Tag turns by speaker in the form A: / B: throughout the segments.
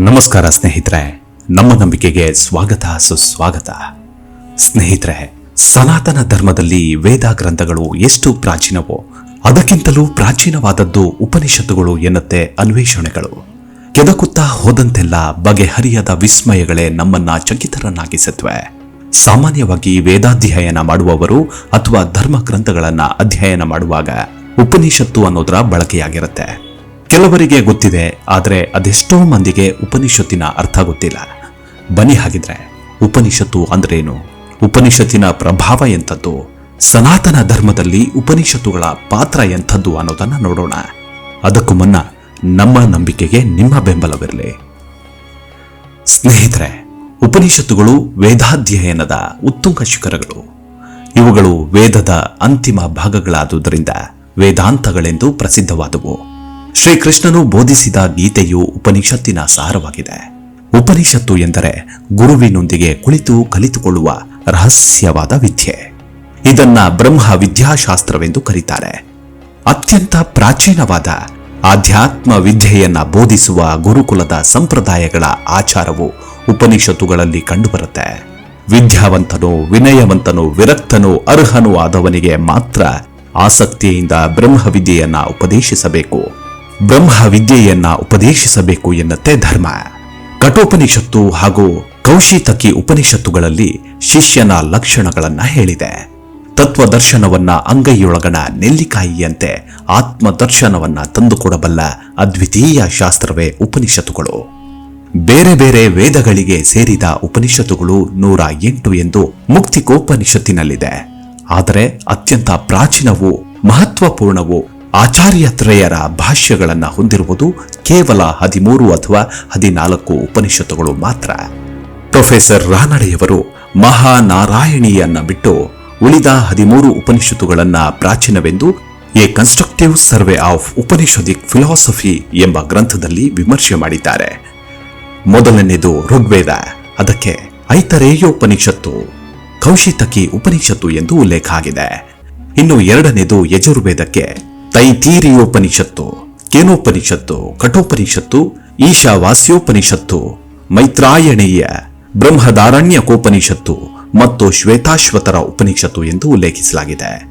A: ನಮಸ್ಕಾರ ಸ್ನೇಹಿತರೆ, ನಮ್ಮ ನಂಬಿಕೆಗೆ ಸ್ವಾಗತ, ಸುಸ್ವಾಗತ. ಸ್ನೇಹಿತರೆ, ಸನಾತನ ಧರ್ಮದಲ್ಲಿ ವೇದ ಗ್ರಂಥಗಳು ಎಷ್ಟು ಪ್ರಾಚೀನವೋ, ಅದಕ್ಕಿಂತಲೂ ಪ್ರಾಚೀನವಾದದ್ದು ಉಪನಿಷತ್ತುಗಳು ಎನ್ನುತ್ತೆ ಅನ್ವೇಷಣೆಗಳು. ಕೆದಕುತ್ತಾ ಹೋದಂತೆಲ್ಲ ಬಗೆಹರಿಯದ ವಿಸ್ಮಯಗಳೇ ನಮ್ಮನ್ನ ಚಕಿತರನ್ನಾಗಿಸತ್ವೆ ಸಾಮಾನ್ಯವಾಗಿ ವೇದಾಧ್ಯಯನ ಮಾಡುವವರು ಅಥವಾ ಧರ್ಮ ಗ್ರಂಥಗಳನ್ನು ಅಧ್ಯಯನ ಮಾಡುವಾಗ ಉಪನಿಷತ್ತು ಅನ್ನೋದರ ಬಳಕೆಯಾಗಿರುತ್ತೆ. ಕೆಲವರಿಗೆ ಗೊತ್ತಿದೆ, ಆದರೆ ಅದೆಷ್ಟೋ ಮಂದಿಗೆ ಉಪನಿಷತ್ತಿನ ಅರ್ಥ ಗೊತ್ತಿಲ್ಲ. ಬನಿ ಹಾಗಿದ್ರೆ, ಉಪನಿಷತ್ತು ಅಂದ್ರೇನು? ಉಪನಿಷತ್ತಿನ ಪ್ರಭಾವ ಎಂಥದ್ದು? ಸನಾತನ ಧರ್ಮದಲ್ಲಿ ಉಪನಿಷತ್ತುಗಳ ಪಾತ್ರ ಎಂಥದ್ದು ಅನ್ನೋದನ್ನ ನೋಡೋಣ. ಅದಕ್ಕೂ ಮುನ್ನ ನಮ್ಮ ನಂಬಿಕೆಗೆ ನಿಮ್ಮ ಬೆಂಬಲವಿರಲಿ. ಸ್ನೇಹಿತರೆ, ಉಪನಿಷತ್ತುಗಳು ವೇದಾಧ್ಯಯನದ ಉತ್ತುಂಗ ಶಿಖರಗಳು. ಇವುಗಳು ವೇದದ ಅಂತಿಮ ಭಾಗಗಳಾದುದರಿಂದ ವೇದಾಂತಗಳೆಂದು ಪ್ರಸಿದ್ಧವಾದವು. ಶ್ರೀಕೃಷ್ಣನು ಬೋಧಿಸಿದ ಗೀತೆಯು ಉಪನಿಷತ್ತಿನ ಸಾರವಾಗಿದೆ. ಉಪನಿಷತ್ತು ಎಂದರೆ ಗುರುವಿನೊಂದಿಗೆ ಕುಳಿತು ಕಲಿತುಕೊಳ್ಳುವ ರಹಸ್ಯವಾದ ವಿದ್ಯೆ. ಇದನ್ನ ಬ್ರಹ್ಮ ವಿದ್ಯಾಶಾಸ್ತ್ರವೆಂದು ಕರೀತಾರೆ. ಅತ್ಯಂತ ಪ್ರಾಚೀನವಾದ ಆಧ್ಯಾತ್ಮ ವಿದ್ಯೆಯನ್ನ ಬೋಧಿಸುವ ಗುರುಕುಲದ ಸಂಪ್ರದಾಯಗಳ ಆಚಾರವು ಉಪನಿಷತ್ತುಗಳಲ್ಲಿ ಕಂಡುಬರುತ್ತೆ. ವಿದ್ಯಾವಂತನು ವಿನಯವಂತನು ವಿರಕ್ತನು ಅರ್ಹನು ಆದವನಿಗೆ ಮಾತ್ರ ಆಸಕ್ತಿಯಿಂದ ಬ್ರಹ್ಮವಿದ್ಯೆಯನ್ನ ಉಪದೇಶಿಸಬೇಕು. ಬ್ರಹ್ಮ ವಿದ್ಯೆಯನ್ನ ಉಪದೇಶಿಸಬೇಕು ಎನ್ನುತ್ತೆ ಧರ್ಮ. ಕಠೋಪನಿಷತ್ತು ಹಾಗೂ ಕೌಶಿತಕಿ ಉಪನಿಷತ್ತುಗಳಲ್ಲಿ ಶಿಷ್ಯನ ಲಕ್ಷಣಗಳನ್ನ ಹೇಳಿದೆ. ತತ್ವದರ್ಶನವನ್ನ ಅಂಗೈಯೊಳಗಣ ನೆಲ್ಲಿಕಾಯಿಯಂತೆ ಆತ್ಮದರ್ಶನವನ್ನ ತಂದುಕೊಡಬಲ್ಲ ಅದ್ವಿತೀಯ ಶಾಸ್ತ್ರವೇ ಉಪನಿಷತ್ತುಗಳು. ಬೇರೆ ಬೇರೆ ವೇದಗಳಿಗೆ ಸೇರಿದ ಉಪನಿಷತ್ತುಗಳು ನೂರ ಎಂಟು ಎಂದು ಮುಕ್ತಿಕೋಪನಿಷತ್ತಿನಲ್ಲಿದೆ. ಆದರೆ ಅತ್ಯಂತ ಪ್ರಾಚೀನವು ಮಹತ್ವಪೂರ್ಣವು ಆಚಾರ್ಯತ್ರಯರ ಭಾಷ್ಯಗಳನ್ನು ಹೊಂದಿರುವುದು ಕೇವಲ ಹದಿಮೂರು ಅಥವಾ ಹದಿನಾಲ್ಕು ಉಪನಿಷತ್ತುಗಳು ಮಾತ್ರ. ಪ್ರೊಫೆಸರ್ ರಾನಡೆಯವರು ಮಹಾನಾರಾಯಣಿಯನ್ನ ಬಿಟ್ಟು ಉಳಿದ ಹದಿಮೂರು ಉಪನಿಷತ್ತುಗಳನ್ನ ಪ್ರಾಚೀನವೆಂದು a constructive survey of Upanishadic philosophy ಎಂಬ ಗ್ರಂಥದಲ್ಲಿ ವಿಮರ್ಶೆ ಮಾಡಿದ್ದಾರೆ. ಮೊದಲನೆಯದು ಋಗ್ವೇದ, ಅದಕ್ಕೆ ಐತರೇಯೋಪನಿಷತ್ತು ಕೌಶಿತಕಿ ಉಪನಿಷತ್ತು ಎಂದು ಉಲ್ಲೇಖ ಆಗಿದೆ. ಇನ್ನು ಎರಡನೇದು ಯಜುರ್ವೇದಕ್ಕೆ ತೈತೀರಿಯೋಪನಿಷತ್ತು, ಕೇನೋಪನಿಷತ್ತು, ಕಠೋಪನಿಷತ್ತು, ಈಶಾವಾಸ್ಯೋಪನಿಷತ್ತು, ಮೈತ್ರಾಯಣೀಯ, ಬ್ರಹ್ಮದಾರಣ್ಯಕೋಪನಿಷತ್ತು ಮತ್ತು ಶ್ವೇತಾಶ್ವತರ ಉಪನಿಷತ್ತು ಎಂದು ಉಲ್ಲೇಖಿಸಲಾಗಿದೆ.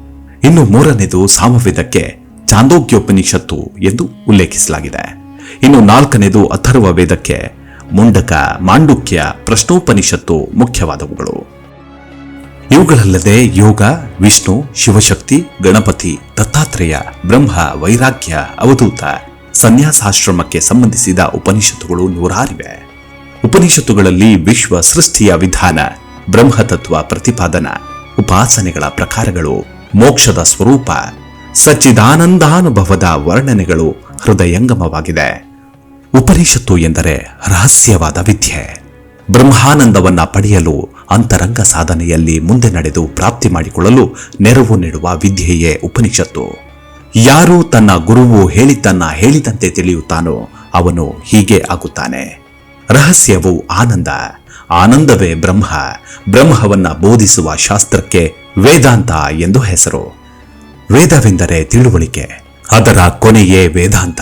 A: ಇನ್ನು ಮೂರನೇದು ಸಾಮವೇದಕ್ಕೆ ಚಾಂದೋಗ್ಯೋಪನಿಷತ್ತು ಎಂದು ಉಲ್ಲೇಖಿಸಲಾಗಿದೆ. ಇನ್ನು ನಾಲ್ಕನೇದು ಅಥರ್ವ ವೇದಕ್ಕೆ ಮುಂಡಕ ಮಾಂಡುಕ್ಯ ಪ್ರಶ್ನೋಪನಿಷತ್ತು ಮುಖ್ಯವಾದವುಗಳು. ಇವುಗಳಲ್ಲದೆ ಯೋಗ, ವಿಷ್ಣು, ಶಿವಶಕ್ತಿ, ಗಣಪತಿ, ದತ್ತಾತ್ರೇಯ, ಬ್ರಹ್ಮ, ವೈರಾಗ್ಯ, ಅವಧೂತ, ಸನ್ಯಾಸಾಶ್ರಮಕ್ಕೆ ಸಂಬಂಧಿಸಿದ ಉಪನಿಷತ್ತುಗಳು ನೂರಾರಿವೆ. ಉಪನಿಷತ್ತುಗಳಲ್ಲಿ ವಿಶ್ವ ಸೃಷ್ಟಿಯ ವಿಧಾನ, ಬ್ರಹ್ಮತತ್ವ ಪ್ರತಿಪಾದನ, ಉಪಾಸನೆಗಳ ಪ್ರಕಾರಗಳು, ಮೋಕ್ಷದ ಸ್ವರೂಪ, ಸಚ್ಚಿದಾನಂದಾನುಭವದ ವರ್ಣನೆಗಳು ಹೃದಯಂಗಮವಾಗಿದೆ. ಉಪನಿಷತ್ತು ಎಂದರೆ ರಹಸ್ಯವಾದ ವಿದ್ಯೆ. ಬ್ರಹ್ಮಾನಂದವನ್ನ ಪಡೆಯಲು ಅಂತರಂಗ ಸಾಧನೆಯಲ್ಲಿ ಮುಂದೆ ನಡೆದು ಪ್ರಾಪ್ತಿ ಮಾಡಿಕೊಳ್ಳಲು ನೆರವು ನೀಡುವ ವಿದ್ಯೆಯೇ ಉಪನಿಷತ್ತು. ಯಾರು ತನ್ನ ಗುರುವು ಹೇಳಿದ್ದನ್ನ ಹೇಳಿದಂತೆ ತಿಳಿಯುತ್ತಾನೋ ಅವನು ಹೀಗೆ ಆಗುತ್ತಾನೆ. ರಹಸ್ಯವು ಆನಂದ, ಆನಂದವೇ ಬ್ರಹ್ಮ, ಬ್ರಹ್ಮವನ್ನ ಬೋಧಿಸುವ ಶಾಸ್ತ್ರಕ್ಕೆ ವೇದಾಂತ ಎಂದು ಹೆಸರು. ವೇದವೆಂದರೆ ತಿಳುವಳಿಕೆ, ಅದರ ಕೊನೆಯೇ ವೇದಾಂತ,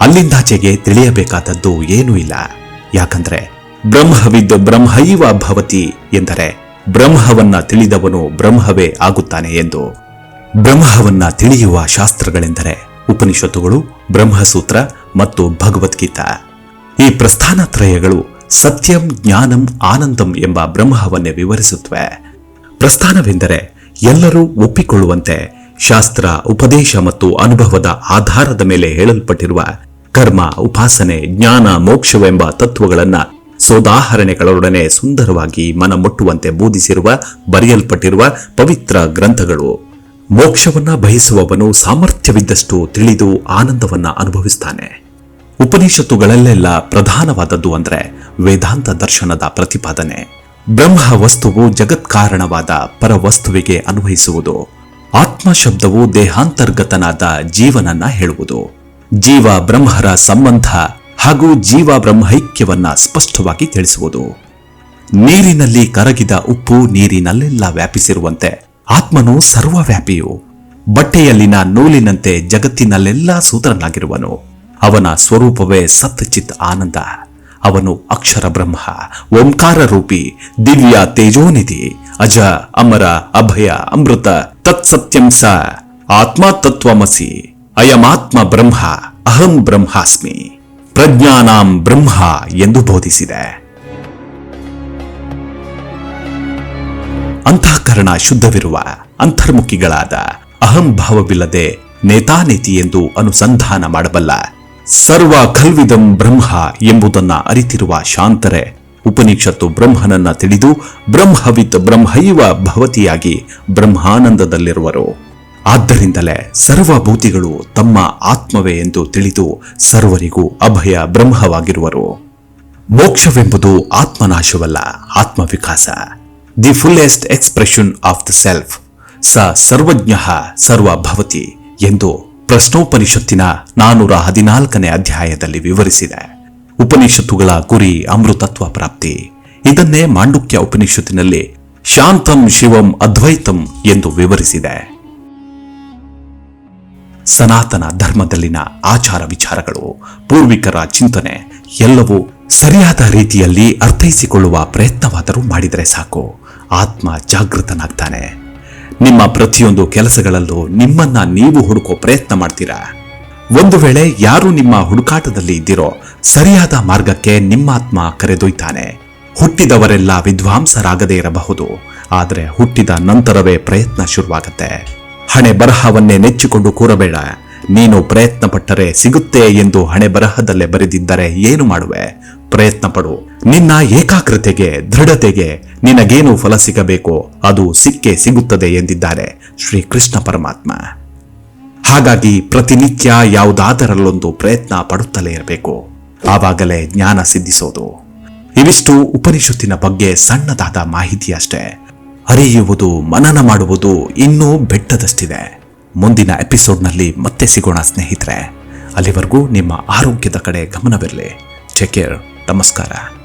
A: ಅಲ್ಲಿಂದಾಚೆಗೆ ತಿಳಿಯಬೇಕಾದದ್ದು ಏನೂ ಇಲ್ಲ. ಯಾಕಂದ್ರೆ ಬ್ರಹ್ಮವಿದ್ದು ಬ್ರಹ್ಮೈವ ಭವತಿ ಎಂದರೆ ಬ್ರಹ್ಮವನ್ನ ತಿಳಿದವನು ಬ್ರಹ್ಮವೇ ಆಗುತ್ತಾನೆ ಎಂದು. ಬ್ರಹ್ಮವನ್ನ ತಿಳಿಯುವ ಶಾಸ್ತ್ರಗಳೆಂದರೆ ಉಪನಿಷತ್ತುಗಳು, ಬ್ರಹ್ಮಸೂತ್ರ ಮತ್ತು ಭಗವದ್ಗೀತಾ. ಈ ಪ್ರಸ್ಥಾನತ್ರಯಗಳು ಸತ್ಯಂ ಜ್ಞಾನಂ ಆನಂದಂ ಎಂಬ ಬ್ರಹ್ಮವನ್ನೇ ವಿವರಿಸುತ್ತವೆ. ಪ್ರಸ್ಥಾನವೆಂದರೆ ಎಲ್ಲರೂ ಒಪ್ಪಿಕೊಳ್ಳುವಂತೆ ಶಾಸ್ತ್ರ, ಉಪದೇಶ ಮತ್ತು ಅನುಭವದ ಆಧಾರದ ಮೇಲೆ ಹೇಳಲ್ಪಟ್ಟಿರುವ ಕರ್ಮ, ಉಪಾಸನೆ, ಜ್ಞಾನ, ಮೋಕ್ಷವೆಂಬ ತತ್ವಗಳನ್ನ ಸೋದಾಹರಣೆಗಳೊಡನೆ ಸುಂದರವಾಗಿ ಮನ ಮುಟ್ಟುವಂತೆ ಬೋಧಿಸಿರುವ, ಬರೆಯಲ್ಪಟ್ಟಿರುವ ಪವಿತ್ರ ಗ್ರಂಥಗಳು. ಮೋಕ್ಷವನ್ನ ಬಯಸುವವನು ಸಾಮರ್ಥ್ಯವಿದ್ದಷ್ಟು ತಿಳಿದು ಆನಂದವನ್ನ ಅನುಭವಿಸ್ತಾನೆ. ಉಪನಿಷತ್ತುಗಳಲ್ಲೆಲ್ಲ ಪ್ರಧಾನವಾದದ್ದು ಅಂದ್ರೆ ವೇದಾಂತ ದರ್ಶನದ ಪ್ರತಿಪಾದನೆ. ಬ್ರಹ್ಮ ವಸ್ತುವು ಜಗತ್ಕಾರಣವಾದ ಪರವಸ್ತುವಿಗೆ ಅನ್ವಯಿಸುವುದು. ಆತ್ಮ ಶಬ್ದವು ದೇಹಾಂತರ್ಗತನಾದ ಜೀವನನ್ನ ಹೇಳುವುದು. ಜೀವ ಬ್ರಹ್ಮರ ಸಂಬಂಧ ಹಾಗೂ ಜೀವ ಬ್ರಹ್ಮೈಕ್ಯವನ್ನ ಸ್ಪಷ್ಟವಾಗಿ ತಿಳಿಸುವುದು. ನೀರಿನಲ್ಲಿ ಕರಗಿದ ಉಪ್ಪು ನೀರಿನಲ್ಲೆಲ್ಲ ವ್ಯಾಪಿಸಿರುವಂತೆ ಆತ್ಮನು ಸರ್ವವ್ಯಾಪಿಯು. ಬಟ್ಟೆಯಲ್ಲಿನ ನೂಲಿನಂತೆ ಜಗತ್ತಿನಲ್ಲೆಲ್ಲ ಸೂತ್ರನಾಗಿರುವನು ಅವನ ಸ್ವರೂಪವೇ ಸತ್ ಚಿತ್ ಆನಂದ. ಅವನು ಅಕ್ಷರ ಬ್ರಹ್ಮ, ಓಂಕಾರ ರೂಪಿ, ದಿವ್ಯ ತೇಜೋನಿಧಿ, ಅಜ, ಅಮರ, ಅಭಯ, ಅಮೃತ ತತ್ಸತ್ಯಂಸ ಆತ್ಮ ತತ್ವಮಸಿ ಅಯಮಾತ್ಮ ಬ್ರಹ್ಮ, ಅಹಂ ಬ್ರಹ್ಮಾಸ್ಮಿ. ಪ್ರಜ್ಞಾನಾಂ ಬ್ರಹ್ಮ ಎಂದು ಬೋಧಿಸಿದೆ. ಅಂತಃಕರಣ ಶುದ್ಧವಿರುವ ಅಂತರ್ಮುಖಿಗಳಾದ ಅಹಂಭಾವವಿಲ್ಲದೆ ನೇತಾನೇತಿ ಎಂದು ಅನುಸಂಧಾನ ಮಾಡಬಲ್ಲ ಸರ್ವ ಖಲ್ವಿದಂ ಬ್ರಹ್ಮ ಎಂಬುದನ್ನ ಅರಿತಿರುವ ಶಾಂತರೆ, ಉಪನಿಷತ್ತು ಬ್ರಹ್ಮನನ್ನ ತಿಳಿದು ಬ್ರಹ್ಮವಿತ್ ಬ್ರಹ್ಮೈವ ಭವತಿಯಾಗಿ ಬ್ರಹ್ಮಾನಂದದಲ್ಲಿರುವರು. ಆದ್ದರಿಂದಲೇ ಸರ್ವಭೂತಿಗಳು ತಮ್ಮ ಆತ್ಮವೇ ಎಂದು ತಿಳಿದು ಸರ್ವರಿಗೂ ಅಭಯ ಬ್ರಹ್ಮವಾಗಿರುವರು. ಮೋಕ್ಷವೆಂಬುದು ಆತ್ಮನಾಶವಲ್ಲ, ಆತ್ಮವಿಕಾಸ. The fullest expression of the self ಸ ಸರ್ವಜ್ಞ ಸರ್ವಭವತಿ ಎಂದು ಪ್ರಶ್ನೋಪನಿಷತ್ತಿನ ನಾನೂರ ಹದಿನಾಲ್ಕನೇ ಅಧ್ಯಾಯದಲ್ಲಿ ವಿವರಿಸಿದೆ. ಉಪನಿಷತ್ತುಗಳ ಗುರಿ ಅಮೃತತ್ವ ಪ್ರಾಪ್ತಿ. ಇದನ್ನೇ ಮಾಂಡುಕ್ಯ ಉಪನಿಷತ್ತಿನಲ್ಲಿ ಶಾಂತಂ ಶಿವಂ ಅದ್ವೈತಂ ಎಂದು ವಿವರಿಸಿದೆ. ಸನಾತನ ಧರ್ಮದಲ್ಲಿನ ಆಚಾರ ವಿಚಾರಗಳು, ಪೂರ್ವಿಕರ ಚಿಂತನೆ ಎಲ್ಲವೂ ಸರಿಯಾದ ರೀತಿಯಲ್ಲಿ ಅರ್ಥೈಸಿಕೊಳ್ಳುವ ಪ್ರಯತ್ನವಾದರೂ ಮಾಡಿದರೆ ಸಾಕು. ಆತ್ಮ ಜಾಗೃತನಾಗ್ತಾನೆ. ನಿಮ್ಮ ಪ್ರತಿಯೊಂದು ಕೆಲಸಗಳಲ್ಲೂ ನಿಮ್ಮನ್ನ ನೀವು ಹುಡುಕೋ ಪ್ರಯತ್ನ ಮಾಡ್ತೀರಾ? ಒಂದು ವೇಳೆ ಯಾರು ನಿಮ್ಮ ಹುಡುಕಾಟದಲ್ಲಿ ಇದ್ದಿರೋ, ಸರಿಯಾದ ಮಾರ್ಗಕ್ಕೆ ನಿಮ್ಮಾತ್ಮ ಕರೆದೊಯ್ತಾನೆ. ಹುಟ್ಟಿದವರೆಲ್ಲ ವಿದ್ವಾಂಸರಾಗದೇ ಇರಬಹುದು, ಆದರೆ ಹುಟ್ಟಿದ ನಂತರವೇ ಪ್ರಯತ್ನ ಶುರುವಾಗತ್ತೆ. ಹಣೆ ಬರಹವನ್ನೇ ನೆಚ್ಚಿಕೊಂಡು ಕೂರಬೇಡ. ನೀನು ಪ್ರಯತ್ನ ಪಟ್ಟರೆ ಸಿಗುತ್ತೆ ಎಂದು ಹಣೆ ಬರಹದಲ್ಲೇ ಬರೆದಿದ್ದರೆ ಏನು ಮಾಡುವೆ? ಪ್ರಯತ್ನ ಪಡು ನಿನ್ನ ಏಕಾಗ್ರತೆಗೆ, ದೃಢತೆಗೆ ನಿನಗೇನು ಫಲ ಸಿಗಬೇಕೋ? ಅದು ಸಿಕ್ಕೇ ಸಿಗುತ್ತದೆ ಎಂದಿದ್ದಾರೆ ಶ್ರೀ ಕೃಷ್ಣ ಪರಮಾತ್ಮ. ಹಾಗಾಗಿ ಪ್ರತಿನಿತ್ಯ ಯಾವುದಾದರಲ್ಲೊಂದು ಪ್ರಯತ್ನ ಪಡುತ್ತಲೇ ಇರಬೇಕು. ಆವಾಗಲೇ ಜ್ಞಾನ ಸಿದ್ಧಿಸೋದು. ಇವಿಷ್ಟು ಉಪನಿಷತ್ತಿನ ಬಗ್ಗೆ ಸಣ್ಣದಾದ ಮಾಹಿತಿ ಅಷ್ಟೇ ಅರಿಯುವುದು ಮನನ ಮಾಡುವುದು ಇನ್ನೂ ಬೆಟ್ಟದಷ್ಟಿದೆ. ಮುಂದಿನ ಎಪಿಸೋಡ್ನಲ್ಲಿ ಮತ್ತೆ ಸಿಗೋಣ ಸ್ನೇಹಿತರೆ. ಅಲ್ಲಿವರೆಗೂ ನಿಮ್ಮ ಆರೋಗ್ಯದ ಕಡೆ ಗಮನವಿರಲಿ. ಚೆಕೇರ್ ಕೇರ್ ನಮಸ್ಕಾರ.